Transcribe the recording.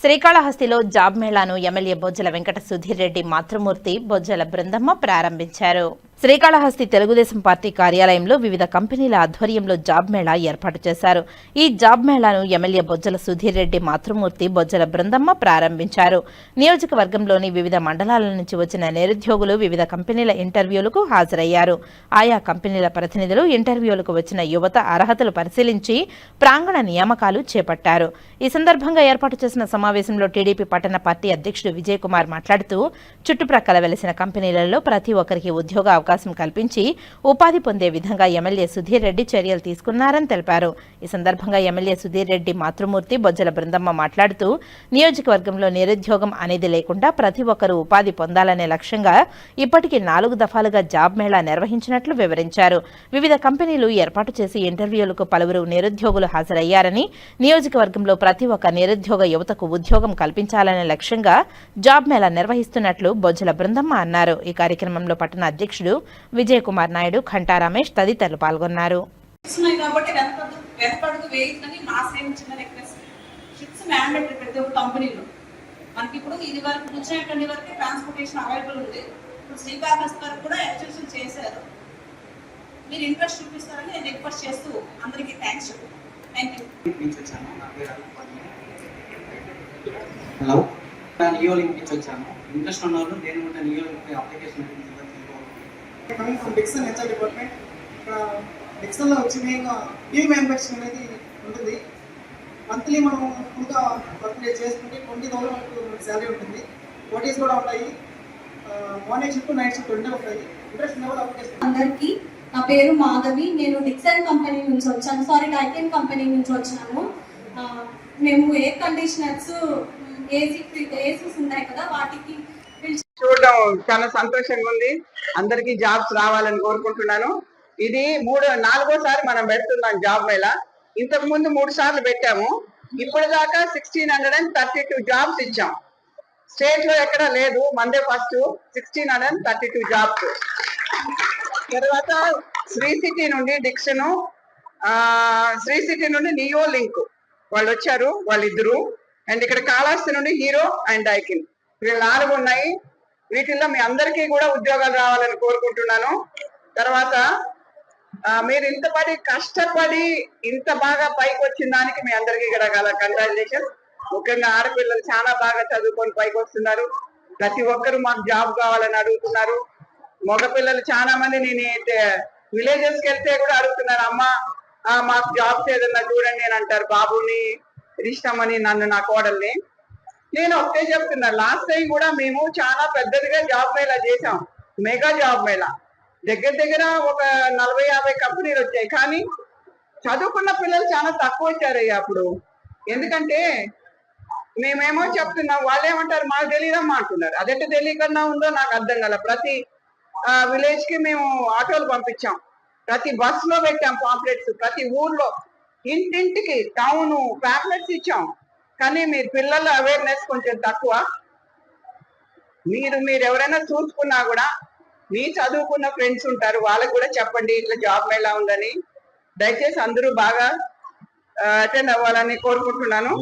శ్రీకాళహస్తిలో job మేళాను MLA Bojjala Venkata Sudheer Reddy మాతృమూర్తి బొజ్జల బృందమ్మ ప్రారంభించారు. శ్రీకాళహస్తి తెలుగుదేశం పార్టీ కార్యాలయంలో వివిధ కంపెనీల ఆధ్వర్యంలో జాబ్ మేళా ఏర్పాటు చేశారు. ఈ జాబ్ మేళాను ఎమ్మెల్యే బొజ్జల సుధీర్ రెడ్డి మాతృమూర్తి బొజ్జల బృందమ్మ ప్రారంభించారు. నియోజకవర్గంలోని వివిధ మండలాల నుంచి వచ్చిన నిరుద్యోగులు వివిధ కంపెనీల ఇంటర్వ్యూలకు హాజరయ్యారు. ఆయా కంపెనీల ప్రతినిధులు ఇంటర్వ్యూలకు వచ్చిన యువత అర్హతలు పరిశీలించి ప్రాంగణ నియామకాలు చేపట్టారు. ఈ సందర్భంగా ఏర్పాటు చేసిన సమావేశంలో టీడీపీ పట్టణ పార్టీ అధ్యక్షుడు విజయ్ కుమార్ మాట్లాడుతూ చుట్టుప్రక్కల వెలిసిన కంపెనీలలో ప్రతి ఒక్కరికి ఉద్యోగ అవకాశం కల్పించి ఉపాధి పొందే విధంగా ఎమ్మెల్యే సుధీర్ రెడ్డి చర్యలు తీసుకున్నారని తెలిపారు. ఈ సందర్భంగా ఎమ్మెల్యే సుధీర్ రెడ్డి మాతృమూర్తి బొజ్జల బృందమ్మ మాట్లాడుతూ నియోజకవర్గంలో నిరుద్యోగం అనేది లేకుండా ప్రతి ఒక్కరూ ఉపాధి పొందాలనే లక్ష్యంగా ఇప్పటికీ నాలుగు దఫాలుగా జాబ్ మేళా నిర్వహించినట్లు వివరించారు. వివిధ కంపెనీలు ఏర్పాటు చేసి ఇంటర్వ్యూలకు పలువురు నిరుద్యోగులు హాజరయ్యారని నియోజకవర్గంలో ప్రతి ఒక్క నిరుద్యోగ యువతకు ఉద్యోగం కల్పించాలనే లక్ష్యంగా జాబ్ మేళా నిర్వహిస్తున్నట్లు బొజ్జల బృందమ్మ అన్నారు. ఈ కార్యక్రమంలో పట్టణ అధ్యక్షుడు విజయ్ కుమార్ నాయుడు ఘంటా రమేష్ తదితరులు పాల్గొన్నారు. మనకి ఇప్పుడు ఇది వరకు కూర్చునేటువంటి వరకు ట్రాన్స్పోర్టేషన్ అవైలబుల్ ఉంది. ఇప్పుడు శ్రీకాకుళం వరకు కూడా ఎక్స్టెన్షన్ చేశారు. మీరు ఇంట్రెస్ట్ చూపిస్తారని నేను రిక్వెస్ట్ చేస్తూ అందరికీ థ్యాంక్స్ థ్యాంక్ యూ. హలో నేను నుంచి వచ్చాను. ఇంట్రెస్ట్ ఉన్న వాళ్ళు application coming from Dixon HR department ఇక్కడ డిక్సన్లో వచ్చి మెయిన్గా లీవ్ మ్యానుఫ్యాక్చరింగ్ అనేది ఉంటుంది. మంత్లీ మనం ఫుల్గా వర్క్ చేసుకుంటే ట్వంటీ థౌసండ్ వరకు శాలరీ ఉంటుంది. ఓటీస్ కూడా ఉంటాయి. మార్నింగ్ షిఫ్ట్ నైట్ షిఫ్ట్ రెండే ఉంటాయి. ఇంట్రెస్ట్ ఉన్న అప్లికేషన్ అందరికీ నా పేరు మాధవి. నేను డిక్సన్ కంపెనీ నుంచి వచ్చాను. సారీ టైటన్ కంపెనీ నుంచి వచ్చాము మేము ఎయిర్ కండిషనర్స్ ఏసీ ఏసీస్ ఉంటాయి కదా వాటికి చూడడం చాలా సంతోషంగా ఉంది. అందరికీ జాబ్స్ రావాలని కోరుకుంటున్నాను. ఇది మూడు నాలుగోసారి మనం పెడుతున్నాం జాబ్ మేళ. ఇంతకు ముందు మూడు సార్లు పెట్టాము. ఇప్పుడు దాకా sixteen hundred and thirty two jobs ఇచ్చాం. స్టేట్లో ఎక్కడ లేదు. మందే first sixteen hundred and thirty two jobs తర్వాత శ్రీ సిటీ నుండి డిక్షన్ శ్రీ సిటీ నుండి నియో లింక్ వాళ్ళు వచ్చారు వాళ్ళిద్దరు. అండ్ ఇక్కడ కాళహస్తి నుండి హీరో అండ్ డైకిన్ వీళ్ళు నాలుగు ఉన్నాయి. వీటిల్లో మీ అందరికీ కూడా ఉద్యోగాలు రావాలని కోరుకుంటున్నాను. తర్వాత మీరు ఇంత పడి కష్టపడి ఇంత బాగా పైకి వచ్చిన దానికి మీ అందరికీ కూడా గల కంగ్రాచులేషన్ ముఖ్యంగా ఆడపిల్లలు చాలా బాగా చదువుకొని పైకి వస్తున్నారు. ప్రతి ఒక్కరు మాకు జాబ్ కావాలని అడుగుతున్నారు. మగపిల్లలు చాలా మంది నేను విలేజెస్కి వెళ్తే కూడా అడుగుతున్నారు అమ్మ మాకు జాబ్స్ ఏదన్నా చూడండి అని అంటారు. బాబుని ఇష్టమని నన్ను నా కోడల్ని నేను ఒకటే చెప్తున్నా లాస్ట్ టైం కూడా మేము చాలా పెద్దదిగా జాబ్ మేళా చేసాం మెగా జాబ్ మేళా. దగ్గర దగ్గర ఒక నలభై యాభై కంపెనీలు వచ్చాయి కానీ చదువుకున్న పిల్లలు చాలా తక్కువ వచ్చారయ్యా అప్పుడు. ఎందుకంటే మేమేమో చెప్తున్నాం వాళ్ళు ఏమంటారు మాకు తెలియదమ్మా అంటున్నారు. అదెంత తెలియకుండా ఉందో నాకు అర్థం కాల. ప్రతి విలేజ్కి మేము ఆటోలు పంపించాం. ప్రతి బస్లో పెట్టాం పాంప్లెట్స్ ప్రతి ఊర్లో. ఇంటింటికి టౌన్ పాంప్లెట్స్ ఇచ్చాం. కానీ మీ పిల్లల అవేర్నెస్ కొంచెం తక్కువ. మీరు మీరు ఎవరైనా చూసుకున్నా కూడా మీ చదువుకున్న ఫ్రెండ్స్ ఉంటారు వాళ్ళకు కూడా చెప్పండి ఇట్లా జాబ్ మేళా ఉందని. దయచేసి అందరూ బాగా అటెండ్ అవ్వాలని కోరుకుంటున్నాను.